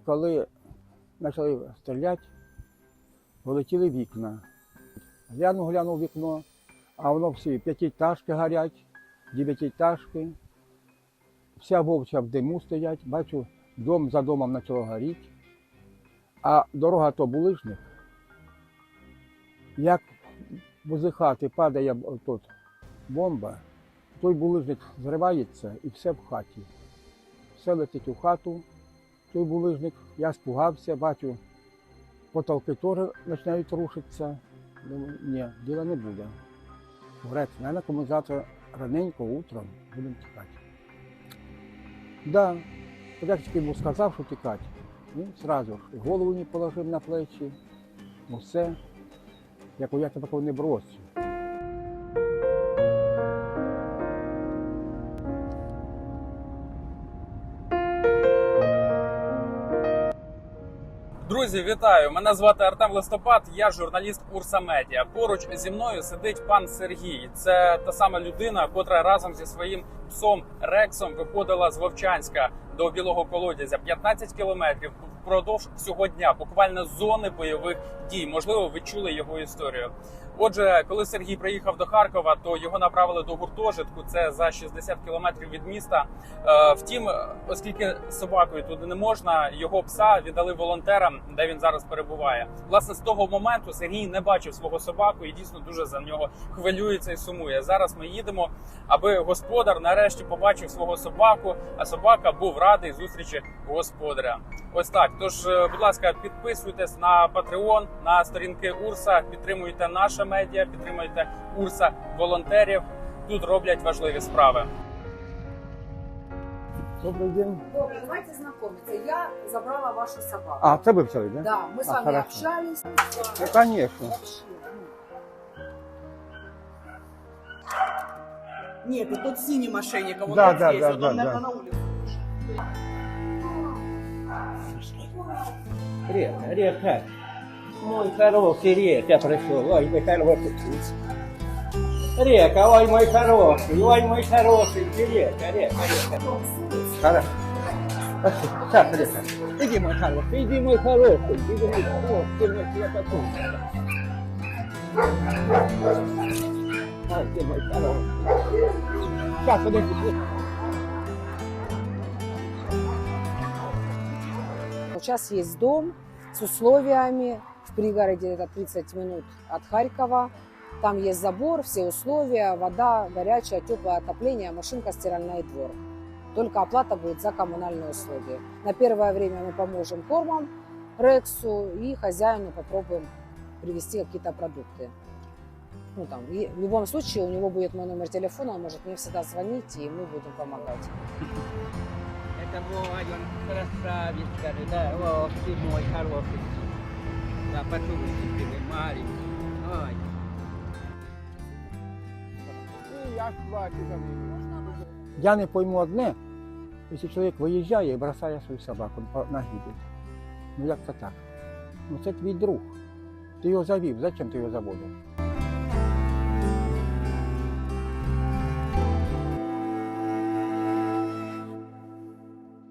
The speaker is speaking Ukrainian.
коли почали стріляти, полетіли вікна. Глянув, глянув вікно, а воно всі п'ятиэтажки горять, дев'ятиэтажки. Вся вовча в диму стоять, бачу, дом за домом почало горіти, а дорога то булижник. Як возле хати падає тут бомба, той булижник зривається і все в хаті. Все летить у хату, той булижник, я спугався, бачу, потолки теж починають рушитися. Думаю, ні, діла не буде. Говорять, наверное, кому завтра раненько, утром будемо тікати. Да, от йому сказав, що тікати, він ж голову не положив на плечі, усе. Як я тебе не бросив. Друзі, вітаю! Мене звати Артем Листопад, я журналіст Урса Медіа. Поруч зі мною сидить пан Сергій. Це та сама людина, котра разом зі своїм псом Рексом виходила з Вовчанська до білого колодязя 15 кілометрів впродовж всього дня, буквально зони бойових дій. Можливо, ви чули його історію. Отже, коли Сергій приїхав до Харкова, то його направили до гуртожитку. Це за 60 кілометрів від міста. Е, Втім, оскільки собакою туди не можна, його пса віддали волонтерам, де він зараз перебуває. Власне, з того моменту Сергій не бачив свого собаку і дійсно дуже за нього хвилюється і сумує. Зараз ми їдемо, аби господар нарешті побачив свого собаку, а собака був радий зустрічі господаря. Ось так. Тож, е, будь ласка, підписуйтесь на Patreon, на сторінки Урса, підтримуйте наше медіа, підтримуйте Урса волонтерів. Тут роблять важливі справи. Добрий день. Добре, давайте знакомиться. Я забрала вашу собаку. А, це ви взяли, да? Да, мы с А, вами хорошо. общались. Ну, конечно. Нет, и тот синий мошенник, он Да, да, здесь, да, вот да, он, да. наверное, на улице. เรียกเรียกแค่มวยคาร์โอซีเรียกแค่พระโชว่าอีไม่คาร์โอติดถึงเรียกเอาไอ้มวยคาร์โอซีว่าไอ้มวยคาร์โอซีเรียกเรียกเรียกครับใช่เรียกครับที่กี่มวยคาร์โอที่กี่มวยคาร์โอที่กี่มวยคาร์โอที่มวยคาร์โอใช่ที่มวยคาร์โอใช่เรียก Сейчас есть дом с условиями. В пригороде это 30 минут от Харькова. Там есть забор, все условия, вода, горячее, теплое отопление, машинка, стиральный двор. Только оплата будет за коммунальные услуги. На первое время мы поможем кормом Рексу и хозяину попробуем привезти какие-то продукты. Ну, там, и в любом случае у него будет мой номер телефона, он может мне всегда звонить, и мы будем помогать. Это мой, он красавец, скажи, да, о, ты мой хороший. Да, почувствуйте, ты мой маленький. Ой. Я не пойму одне, якщо чоловік виїжджає і бросає свою собаку по- на гибель. Ну як це так? Ну це твій друг. Ти його завів, зачем ти його заводив?